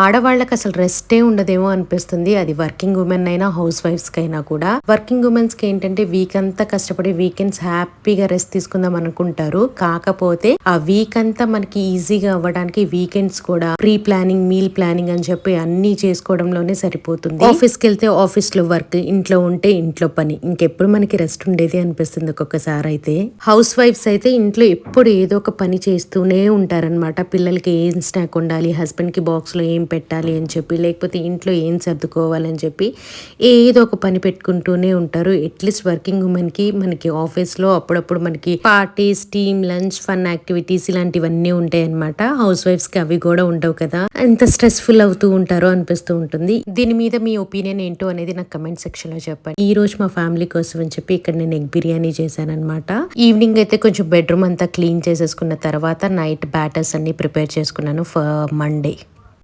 ఆడవాళ్ళకి అసలు రెస్టే ఉండదేమో అనిపిస్తుంది. అది వర్కింగ్ ఉమెన్ అయినా హౌస్ వైఫ్స్ కైనా కూడా. వర్కింగ్ ఉమెన్స్కి ఏంటంటే వీక్ అంతా కష్టపడి వీకెండ్స్ హ్యాపీగా రెస్ట్ తీసుకుందాం అనుకుంటారు. కాకపోతే ఆ వీక్ అంతా మనకి ఈజీగా అవ్వడానికి వీకెండ్స్ కూడా ప్రీ ప్లానింగ్ మీల్ ప్లానింగ్ అని చెప్పి అన్ని చేసుకోవడంలోనే సరిపోతుంది. ఆఫీస్కి వెళ్తే ఆఫీస్లో వర్క్ ఇంట్లో ఉంటే ఇంట్లో పని. ఇంకెప్పుడు మనకి రెస్ట్ ఉండేది అనిపిస్తుంది ఒక్కొక్కసారి అయితే హౌస్ వైఫ్స్ అయితే ఇంట్లో ఎప్పుడు ఏదో ఒక పని చేస్తూనే ఉంటారనమాట పిల్లలకి ఏం స్నాక్ ఉండాలి హస్బెండ్కి బాక్స్లో ఏం పెట్టాలి అని చెప్పి లేకపోతే ఇంట్లో ఏం సర్దుకోవాలని చెప్పి ఏదో ఒక పని పెట్టుకుంటూనే ఉంటారు. అట్లీస్ట్ వర్కింగ్ ఉమెన్కి మనకి ఆఫీస్లో అప్పుడప్పుడు మనకి parties team lunch fun activities ఇలాంటివన్నీ ఉంటాయి అనమాట హౌస్ వైఫ్స్కి అవి కూడా ఉండవు కదా. ఎంత స్ట్రెస్ఫుల్ అవుతూ ఉంటారో అనిపిస్తూ ఉంటుంది. దీని మీద మీ ఒపీనియన్ ఏంటో అనేది నాకు కమెంట్ సెక్షన్లో చెప్పండి. ఈ రోజు మా ఫ్యామిలీ కోసం అని చెప్పి ఇక్కడ నేను ఎగ్ బిర్యానీ చేశాను ఈవినింగ్ అయితే కొంచెం బెడ్రూమ్ అంతా క్లీన్ చేసేసుకున్న తర్వాత నైట్ బ్యాటర్స్ అన్ని ప్రిపేర్ చేసుకున్నాను ఫర్ మండే